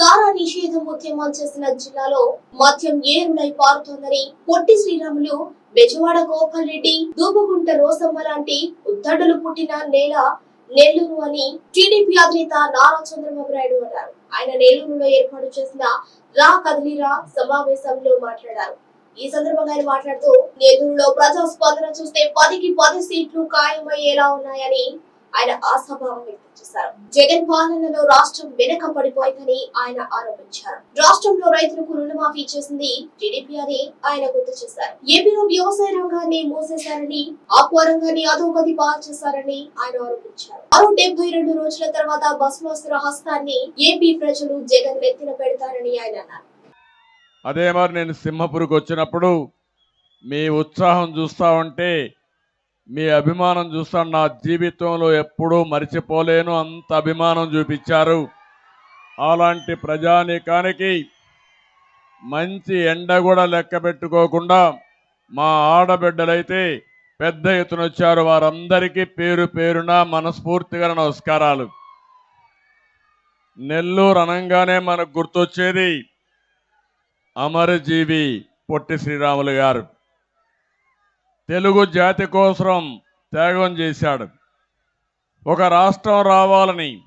సారా నిషేధం ఉద్యమం చేసిన జిల్లాలో మద్యం ఏరులై పారుతోందని పొట్టి శ్రీరాములు బెజవాడ గోపాల్ రెడ్డి దూబగుంట రోసమ్మ లాంటి ఉద్దండలు పుట్టిన నేల నెల్లూరు అని టీడీపీ అధినేత నారా చంద్రబాబు నాయుడు అన్నారు. ఆయన నెల్లూరులో ఏర్పాటు చేసిన రా కదిలిరా సమావేశంలో మాట్లాడారు. ఈ సందర్భంగా ఆయన మాట్లాడుతూ నెల్లూరులో ప్రజా స్పందన చూస్తే పదికి పది సీట్లు ఖాయమయ్యేలా ఉన్నాయని ఆయన ఆశాభావం వ్యక్తం చేశారు. జగన్ పాలనలో రాష్ట్రం వెనక పడిపోయిందని ఆయన ఆరోపించారు. రాష్ట్రంలో రైతులకు రుణమాఫీ చేసింది టీడీపీ అని ఆయన గుర్తు చేశారు. ఏపీలో వ్యవసాయ రంగాన్ని మూసేశారని ఆక్వా రంగాన్ని అధోగతి పాలు చేశారని ఆయన ఆరోపించారు. మరో డెబ్బై రెండు రోజుల తర్వాత భస్మాసుర హస్తాన్ని ఏపీ ప్రజలు జగన్ నెత్తిన పెడతారని ఆయన అన్నారు. అదే మరి నేను సింహపురికి వచ్చినప్పుడు మీ ఉత్సాహం చూస్తా ఉంటే మీ అభిమానం చూస్తాను. నా జీవితంలో ఎప్పుడూ మర్చిపోలేను. అంత అభిమానం చూపించారు. అలాంటి ప్రజానీకానికి మంచి ఎండ కూడా లెక్క పెట్టుకోకుండా మా ఆడబిడ్డలైతే పెద్ద ఎత్తున వచ్చారు. వారందరికీ పేరు పేరున మనస్ఫూర్తిగా నమస్కారాలు. నెల్లూరు అనంగానే మనకు గుర్తొచ్చేది అమరజీవి పొట్టి శ్రీరాములు గారు. తెలుగు జాతి కోసం త్యాగం చేశాడు. ఒక రాష్ట్రం రావాలని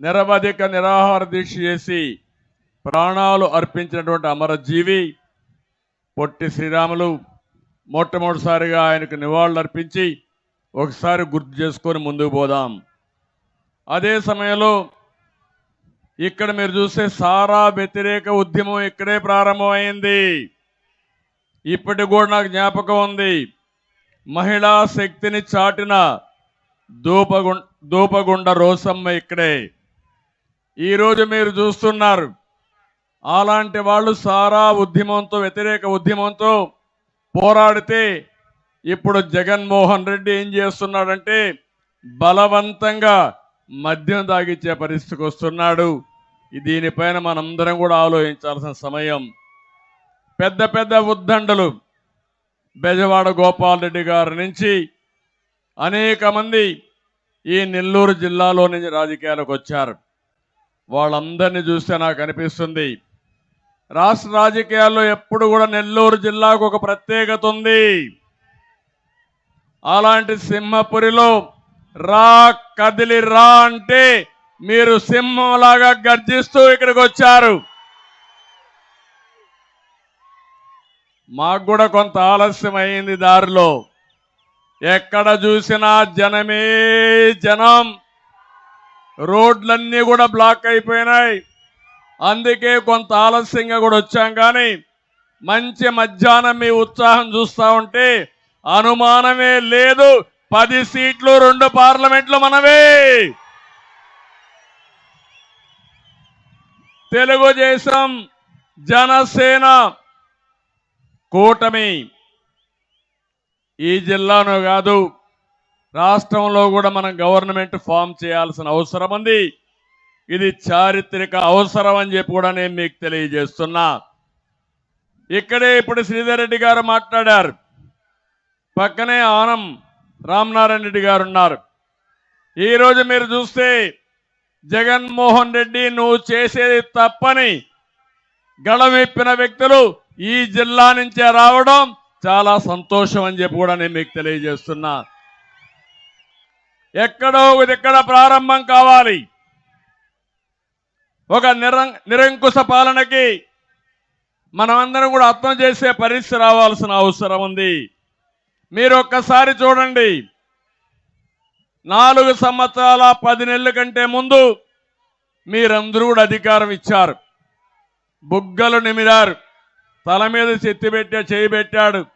నిరవధిక నిరాహార దీక్ష చేసి ప్రాణాలు అర్పించినటువంటి అమరజీవి పొట్టి శ్రీరాములు మొట్టమొదటిసారిగా ఆయనకు నివాళులు అర్పించి ఒకసారి గుర్తు చేసుకొని ముందుకు పోదాం. అదే సమయంలో ఇక్కడ మీరు చూస్తే సారా వ్యతిరేక ఉద్యమం ఇక్కడే ప్రారంభమైంది. ఇప్పటికి కూడా నాకు జ్ఞాపకం ఉంది. మహిళా శక్తిని చాటిన దూపగు దూపగుండ రోసమ్మ ఇక్కడే. ఈరోజు మీరు చూస్తున్నారు. అలాంటి వాళ్ళు సారా ఉద్యమంతో వ్యతిరేక ఉద్యమంతో పోరాడితే ఇప్పుడు జగన్మోహన్ రెడ్డి ఏం చేస్తున్నాడంటే బలవంతంగా మద్యం తాగిచ్చే పరిస్థితికి వస్తున్నాడు. దీనిపైన మనందరం కూడా ఆలోచించాల్సిన సమయం. పెద్ద పెద్ద ఉద్దండలు బెజవాడ గోపాల్ రెడ్డి గారి నుంచి అనేక మంది ఈ నెల్లూరు జిల్లాలో నుంచి రాజకీయాలకు వచ్చారు. వాళ్ళందరినీ చూస్తే నాకు అనిపిస్తుంది రాష్ట్ర రాజకీయాల్లో ఎప్పుడు కూడా నెల్లూరు జిల్లాకు ఒక ప్రత్యేకత ఉంది. అలాంటి సింహపురిలో రా కదిలి రా అంటే మీరు సింహంలాగా గర్జిస్తూ ఇక్కడికి వచ్చారు. మాకు కూడా కొంత ఆలస్యం అయింది దారిలో. ఎక్కడ చూసినా జనమే జనం. రోడ్లన్నీ కూడా బ్లాక్ అయిపోయినాయి. అందుకే కొంత ఆలస్యంగా కూడా వచ్చాం కానీ మంచి మధ్యాహ్నం మీ ఉత్సాహం చూస్తా ఉంటే అనుమానమే లేదు. పది సీట్లు రెండు పార్లమెంట్లు మనవే. తెలుగుదేశం జనసేన కూటమి ఈ జిల్లాను కాదు రాష్ట్రంలో కూడా మనం గవర్నమెంట్ ఫామ్ చేయాల్సిన అవసరం ఉంది. ఇది చారిత్రక అవసరం అని చెప్పి కూడా నేను మీకు తెలియజేస్తున్నా. ఇక్కడే ఇప్పుడు శ్రీధర్ రెడ్డి గారు మాట్లాడారు. పక్కనే ఆనం రామనారాయణ రెడ్డి గారు ఉన్నారు. ఈరోజు మీరు చూస్తే జగన్మోహన్ రెడ్డి నువ్వు చేసేది తప్పని గళమెప్పిన వ్యక్తులు ఈ జిల్లా నుంచే రావడం చాలా సంతోషం అని చెప్పి కూడా నేను మీకు తెలియజేస్తున్నా. ఎక్కడో ఎక్కడ ప్రారంభం కావాలి. ఒక నిరం నిరంకుశ పాలనకి మనమందరం కూడా అర్థం చేసే పరిస్థితి రావాల్సిన అవసరం ఉంది. మీరు ఒక్కసారి చూడండి. నాలుగు సంవత్సరాల పది నెలల కంటే ముందు మీరందరూ కూడా అధికారం ఇచ్చారు. బుగ్గలు నిమిరారు. తల మీద చెత్తి పెట్టా చేయి పెట్టాడు.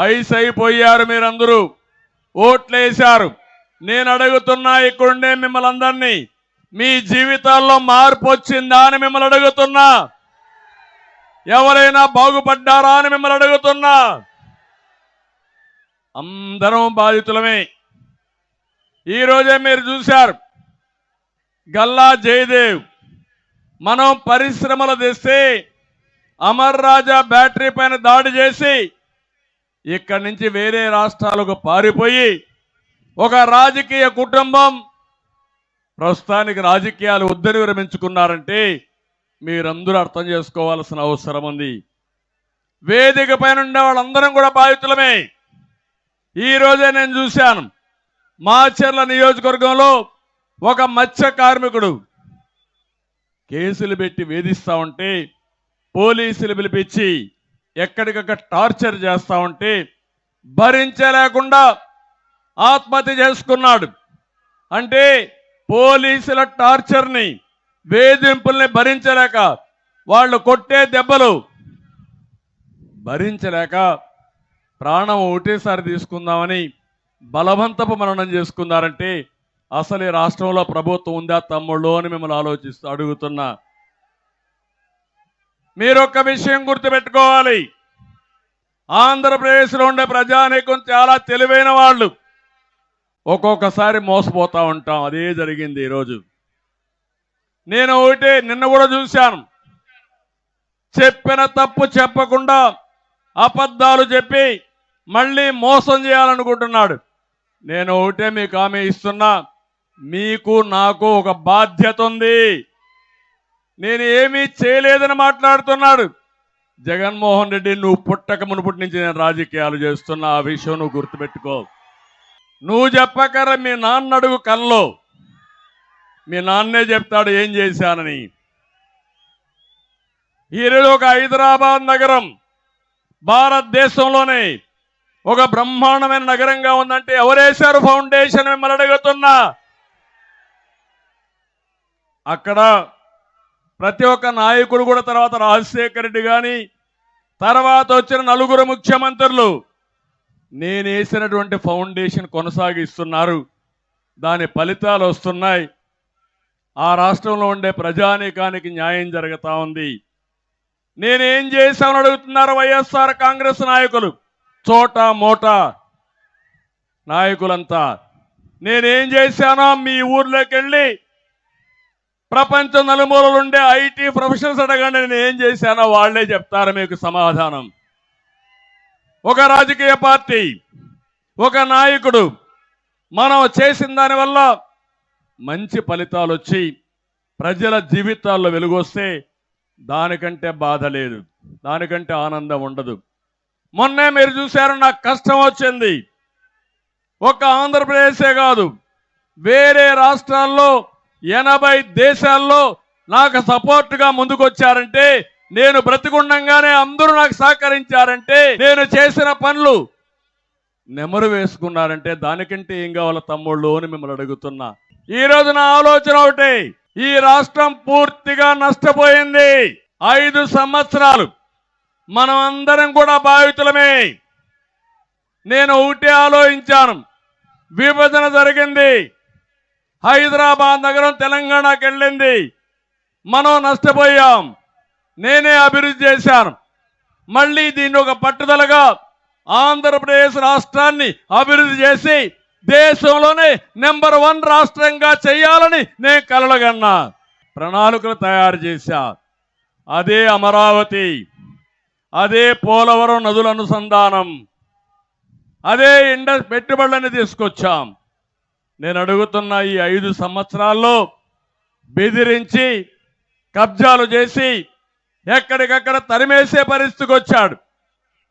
ఐస్ అయిపోయారు మీరందరూ. ఓట్లేశారు. నేను అడుగుతున్నా ఇక్కడుండే మిమ్మల్ని అందరినీ మీ జీవితాల్లో మార్పు వచ్చిందా అని మిమ్మల్ని అడుగుతున్నా. ఎవరైనా బాగుపడ్డారా అని మిమ్మల్ని అడుగుతున్నా. అందరం బాధితులమే. ఈరోజే మీరు చూశారు. గల్లా జయదేవ్ మనం పరిశ్రమలు తెస్తే అమర్ రాజా బ్యాటరీ పైన దాడి చేసి ఇక్కడి నుంచి వేరే రాష్ట్రాలకు పారిపోయి ఒక రాజకీయ కుటుంబం ప్రస్తుతానికి రాజకీయాలు వద్దని విరమించుకున్నారంటే మీరందరూ అర్థం చేసుకోవాల్సిన అవసరం ఉంది. వేదిక పైన ఉండే వాళ్ళందరం కూడా బాధితులమే. ఈరోజే నేను చూశాను మాచర్ల నియోజకవర్గంలో ఒక మత్స్య కార్మికుడు కేసులు పెట్టి వేధిస్తా ఉంటే పోలీసులు పిలిపించి ఎక్కడికక్కడ టార్చర్ చేస్తా ఉంటే భరించలేకుండా ఆత్మహత్య చేసుకున్నాడు. అంటే పోలీసుల టార్చర్ని వేధింపుల్ని భరించలేక వాళ్ళు కొట్టే దెబ్బలు భరించలేక ప్రాణం ఒకటేసారి తీసుకుందామని బలవంతపు మరణం చేసుకున్నారంటే అసలు ఈ రాష్ట్రంలో ప్రభుత్వం ఉందా తమ్ముళ్ళు అని మిమ్మల్ని ఆలోచిస్తూ అడుగుతున్నా. మీరు ఒక విషయం గుర్తుపెట్టుకోవాలి. ఆంధ్రప్రదేశ్లో ఉండే ప్రజానీకం చాలా తెలివైన వాళ్ళు. ఒక్కొక్కసారి మోసపోతూ ఉంటాం. అదే జరిగింది ఈరోజు. నేను ఒకటే నిన్న కూడా చూశాను. చెప్పిన తప్పు చెప్పకుండా అబద్ధాలు చెప్పి మళ్ళీ మోసం చేయాలనుకుంటున్నాడు. నేను ఒకటే మీకు హామీ ఇస్తున్నా. మీకు నాకు ఒక బాధ్యత ఉంది. నేను ఏమీ చేయలేదని మాట్లాడుతున్నాడు. జగన్మోహన్ రెడ్డి నువ్వు పుట్టక మునుపటి నుంచి నేను రాజకీయాలు చేస్తున్నా ఆ విషయం నువ్వు గుర్తుపెట్టుకో. నువ్వు చెప్పకర మీ నాన్న అడుగు కల్లో. మీ నాన్నే చెప్తాడు ఏం చేశానని. ఈరోజు ఒక హైదరాబాద్ నగరం భారతదేశంలోనే ఒక బ్రహ్మాండమైన నగరంగా ఉందంటే ఎవరేశారు ఫౌండేషన్ మిమ్మల్ని అడుగుతున్నా? అక్కడ ప్రతి ఒక్క నాయకుడు కూడా తర్వాత రాజశేఖర రెడ్డి కానీ తర్వాత వచ్చిన నలుగురు ముఖ్యమంత్రులు నేను వేసినటువంటి ఫౌండేషన్ కొనసాగిస్తున్నారు. దాని ఫలితాలు వస్తున్నాయి. ఆ రాష్ట్రంలో ఉండే ప్రజానీకానికి న్యాయం జరుగుతూ ఉంది. నేనేం చేశామని అడుగుతున్నారు వైఎస్ఆర్ కాంగ్రెస్ నాయకులు? చోట మోటా నాయకులంతా. నేనేం చేశానో మీ ఊర్లోకి వెళ్ళి ప్రపంచ నలుమూలలుండే ఐటీ ప్రొఫెషనల్స్ అడగండి నేను ఏం చేశానో వాళ్ళే చెప్తారు మీకు సమాధానం. ఒక రాజకీయ పార్టీ ఒక నాయకుడు మనం చేసిన దానివల్ల మంచి ఫలితాలు వచ్చి ప్రజల జీవితాల్లో వెలుగొస్తే దానికంటే బాధ లేదు దానికంటే ఆనందం ఉండదు. మొన్నే మీరు చూశారు నాకు కష్టం వచ్చింది. ఒక ఆంధ్రప్రదేశే కాదు వేరే రాష్ట్రాల్లో ఎనభై దేశాల్లో నాకు సపోర్ట్గా ముందుకొచ్చారంటే నేను బ్రతికుండంగానే అందరూ నాకు సహకరించారంటే నేను చేసిన పనులు నెమరు వేసుకున్నారంటే దానికంటే ఏం కావాల తమ్ముళ్ళు అని మిమ్మల్ని అడుగుతున్నా. ఈ రోజు నా ఆలోచన ఒకటే ఈ రాష్ట్రం పూర్తిగా నష్టపోయింది. ఐదు సంవత్సరాలు మనం అందరం కూడా బాధితులమే. నేను ఒకటే ఆలోచించాను విభజన జరిగింది. హైదరాబాద్ నగరం తెలంగాణకి వెళ్ళింది. మనం నష్టపోయాం. నేనే అభివృద్ధి చేశాను. మళ్ళీ దీన్ని ఒక పట్టుదలగా ఆంధ్రప్రదేశ్ రాష్ట్రాన్ని అభివృద్ధి చేసి దేశంలోనే నెంబర్ వన్ రాష్ట్రంగా చేయాలని నేను కలలుగన్నా. ప్రణాళికలు తయారు చేశా. అదే అమరావతి. అదే పోలవరం నదుల అనుసంధానం. అదే ఇండ పెట్టుబడులని తీసుకొచ్చాం. నేను అడుగుతున్న ఈ ఐదు సంవత్సరాల్లో బెదిరించి కబ్జాలు చేసి ఎక్కడికక్కడ తరిమేసే పరిస్థితికి వచ్చాడు.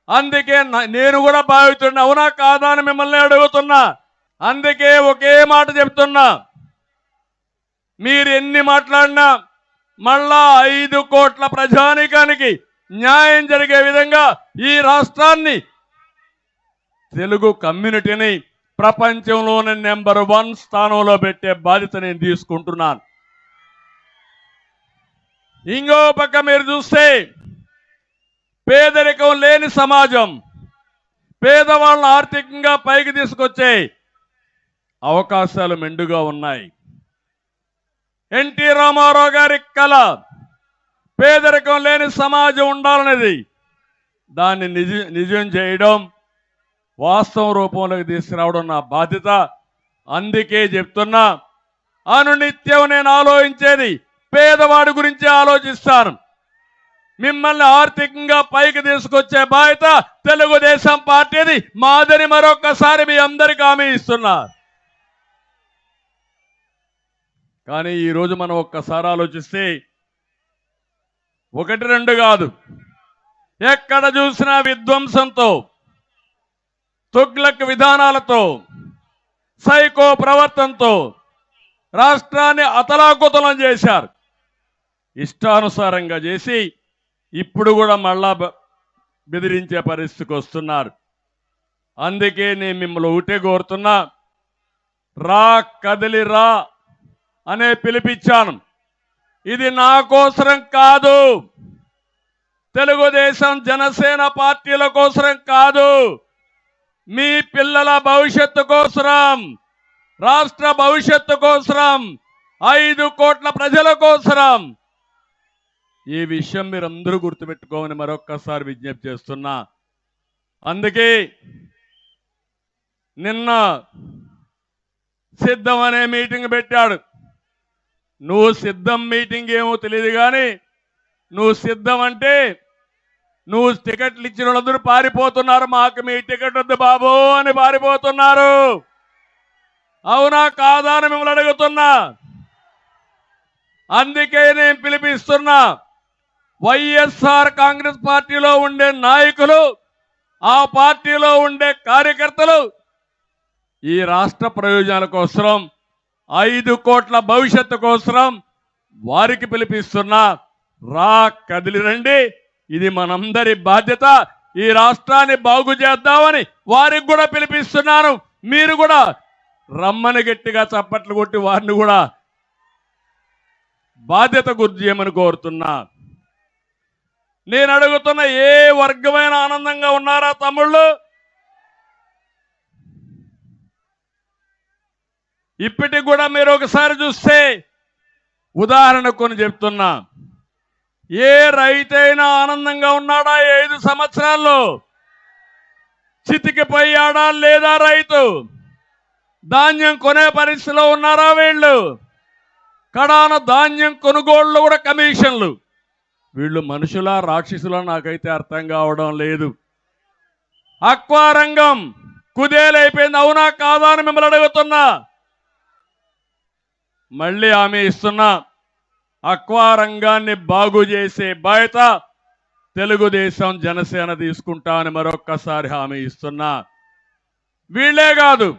అందుకే నా- నేను కూడా భావిస్తున్నా అవునా కాదా అని మిమ్మల్ని అడుగుతున్నా. అందుకే ఒకే మాట చెప్తున్నా. మీరు ఎన్ని మాట్లాడినా మళ్ళా ఐదు కోట్ల ప్రజానికానికి న్యాయం జరిగే విధంగా ఈ రాష్ట్రాన్ని తెలుగు కమ్యూనిటీని ప్రపంచంలోనే నెంబర్ వన్ స్థానంలో పెట్టే బాధ్యత నేను తీసుకుంటున్నాను. ఇంకో పక్క మీరు చూస్తే పేదరికం లేని సమాజం. పేదవాళ్ళు ఆర్థికంగా పైకి తీసుకొచ్చే అవకాశాలు మెండుగా ఉన్నాయి. ఎన్టీ రామారావు గారి కళ పేదరికం లేని సమాజం ఉండాలనేది దాన్ని నిజ నిజం చేయడం వాస్తవ రూపంలోకి తీసుకురావడం నా బాధ్యత. అందుకే చెప్తున్నా అనునిత్యం నేను ఆలోచించేది పేదవాడి గురించి ఆలోచిస్తాను. మిమ్మల్ని ఆర్థికంగా పైకి తీసుకొచ్చే బాధ్యత తెలుగుదేశం పార్టీది. మాదిరి మరొకసారి మీ అందరికి హామీ ఇస్తున్నా. కానీ ఈరోజు మనం ఒక్కసారి ఆలోచిస్తే ఒకటి రెండు కాదు. ఎక్కడ చూసినా విధ్వంసంతో తుగ్లక్ విధానాలతో సైకో ప్రవర్తనతో రాష్ట్రాన్ని అతలాకుతలం చేశారు. ఇష్టానుసారంగా చేసి ఇప్పుడు కూడా మళ్ళా బెదిరించే పరిస్థితికి వస్తున్నారు. అందుకే నేను మిమ్మల్ని ఒకటే కోరుతున్నా రా కదిలి రా అనే పిలిపించాను ఇది నా కోసరం కాదు. తెలుగుదేశం జనసేన పార్టీల కోసరం కాదు. మీ పిల్లల భవిష్యత్తు కోసరం రాష్ట్ర భవిష్యత్తు కోసరం ఐదు కోట్ల ప్రజల కోసరం. ఈ విషయం మీరందరూ గుర్తుపెట్టుకోమని మరొక్కసారి విజ్ఞప్తి చేస్తున్నా. అందుకే నిన్న సిద్ధం అనే మీటింగ్ పెట్టాడు. నువ్వు సిద్ధం మీటింగ్ ఏమో తెలియదు కానీ నువ్వు సిద్ధం అంటే నువ్వు టికెట్లు ఇచ్చిన వాళ్ళందరూ పారిపోతున్నారు. మాకు మీ టికెట్ వద్దు బాబు అని పారిపోతున్నారు. అవునా కాదా అని మిమ్మల్ని అడుగుతున్నా. అందుకే నేను పిలిపిస్తున్నా. వైఎస్ఆర్ కాంగ్రెస్ పార్టీలో ఉండే నాయకులు ఆ పార్టీలో ఉండే కార్యకర్తలు ఈ రాష్ట్ర ప్రయోజనాల కోసం ఐదు కోట్ల భవిష్యత్తు కోసం వారికి పిలిపిస్తున్నా. రా కదిలి రండి. ఇది మనందరి బాధ్యత. ఈ రాష్ట్రాన్ని బాగు చేద్దామని వారికి కూడా పిలిపిస్తున్నాను. మీరు కూడా రమ్మని గట్టిగా చప్పట్లు కొట్టి వారిని కూడా బాధ్యత గుర్తు చేయమని కోరుతున్నా. నేను అడుగుతున్న ఏ వర్గమైన ఆనందంగా ఉన్నారా తమ్ముళ్ళు? ఇప్పటికి కూడా మీరు ఒకసారి చూస్తే ఉదాహరణ కొన్ని చెప్తున్నా. ఏ రైతైనా ఆనందంగా ఉన్నాడా ఐదు సంవత్సరాల్లో? చితికిపోయాడా లేదా రైతు? ధాన్యం కొనే పరిస్థితిలో ఉన్నారా వీళ్ళు? కడాన ధాన్యం కొనుగోళ్ళు కూడా కమిషన్లు. వీళ్ళు మనుషులా రాక్షసులా నాకైతే అర్థం కావడం లేదు. అక్వారంగం కుదేలైపోయింది అవునా కాదా అని మిమ్మల్ని అడుగుతున్నా. మళ్ళీ ఆమె ఇస్తున్నా. అక్వా రంగాన్ని బాగు చేసే బయట తెలుగుదేశం జనసేన తీసుకుంటామని మరొక్కసారి హామీ ఇస్తున్నా. వీళ్ళే కాదు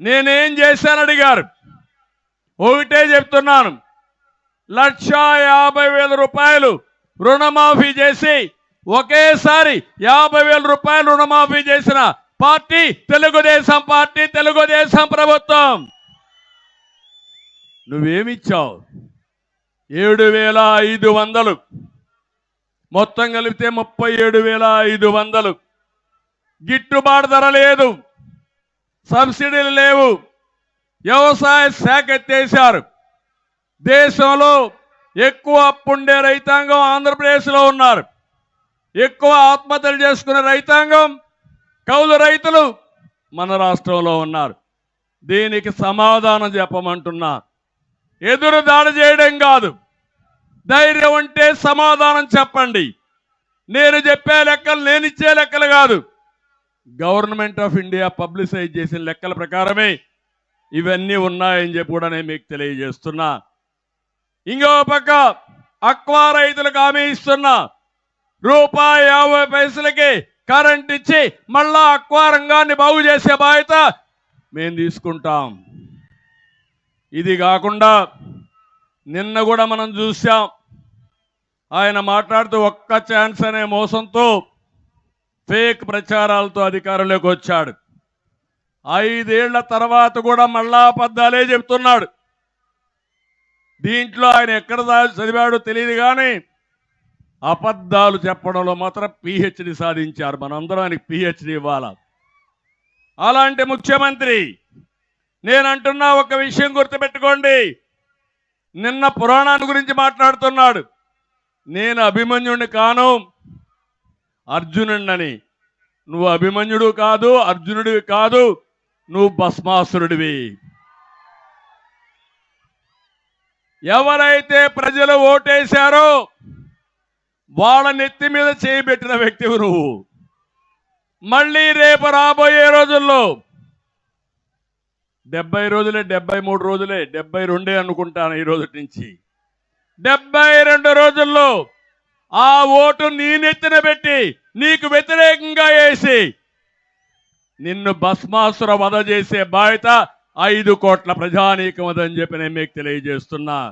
నేనేం చేశాను అడిగారు. ఒకటే చెప్తున్నాను లక్ష యాభై వేల రూపాయలు రుణమాఫీ చేసి ఒకేసారి యాభై వేల రూపాయలు రుణమాఫీ చేసిన పార్టీ తెలుగుదేశం పార్టీ తెలుగుదేశం ప్రభుత్వం. నువ్వేమిచ్చావు? ఏడు వేల ఐదు వందలు. మొత్తం కలిపితే ముప్పై ఏడు వేల ఐదు వందలు. గిట్టుబాటు ధర లేదు. సబ్సిడీలు లేవు. వ్యవసాయ శాఖ ఎత్తేశారు. దేశంలో ఎక్కువ అప్పుండే రైతాంగం ఆంధ్రప్రదేశ్లో ఉన్నారు. ఎక్కువ ఆత్మహత్యలు చేసుకునే రైతాంగం కౌలు రైతులు మన రాష్ట్రంలో ఉన్నారు. దీనికి సమాధానం చెప్పమంటున్నారు ఎదురు దాడి చేయడం కాదు. ధైర్యం ఉంటే సమాధానం చెప్పండి. నేను చెప్పే లెక్కలు నేను ఇచ్చే లెక్కలు కాదు. గవర్నమెంట్ ఆఫ్ ఇండియా పబ్లిసైజ్ చేసిన లెక్కల ప్రకారమే ఇవన్నీ ఉన్నాయని చెప్పి కూడా నేను మీకు తెలియజేస్తున్నా. ఇంకో పక్క అక్వా రైతులకు హామీ ఇస్తున్నా రూపాయి యాభై పైసలకి కరెంట్ ఇచ్చి మళ్ళా అక్వా రంగాన్ని బాగు చేసే బాధ్యత మేము తీసుకుంటాం. ఇది కాకుండా నిన్న కూడా మనం చూసాం ఆయన మాట్లాడుతూ ఒక్క ఛాన్స్ అనే మోసంతో ఫేక్ ప్రచారాలతో అధికారంలోకి వచ్చాడు. ఐదేళ్ళ తర్వాత కూడా మళ్ళా అబద్ధాలే చెప్తున్నాడు. దీంట్లో ఆయన ఎక్కడ చదివాడో తెలియదు కానీ అబద్ధాలు చెప్పడంలో మాత్రం పిహెచ్డి సాధించారు. మనందరం ఆయనకి పిహెచ్డి ఇవ్వాల? అలాంటి ముఖ్యమంత్రి నేను అంటున్నా ఒక విషయం గుర్తుపెట్టుకోండి. నిన్న పురాణాన్ని గురించి మాట్లాడుతున్నాడు. నేను అభిమన్యుడిని కాను అర్జునుడిని నువ్వు అభిమన్యుడు కాదు అర్జునుడివి కాదు నువ్వు భస్మాసురుడివి. ఎవరైతే ప్రజలు ఓటేశారో వాళ్ళ నెత్తి మీద చేయి పెట్టిన వ్యక్తివి నువ్వు. మళ్ళీ రేపు రాబోయే రోజుల్లో డెబ్బై రోజులే డెబ్బై మూడు రోజులే డెబ్బై రెండే అనుకుంటాను ఈ రోజు నుంచి. డెబ్బై రెండు రోజుల్లో ఆ ఓటు నీ నెత్తిన పెట్టి నీకు వ్యతిరేకంగా వేసి నిన్ను భస్మాసుర వధ చేసే బాధ్యత ఐదు కోట్ల ప్రజానీకం అదని చెప్పి నేను మీకు తెలియజేస్తున్నా.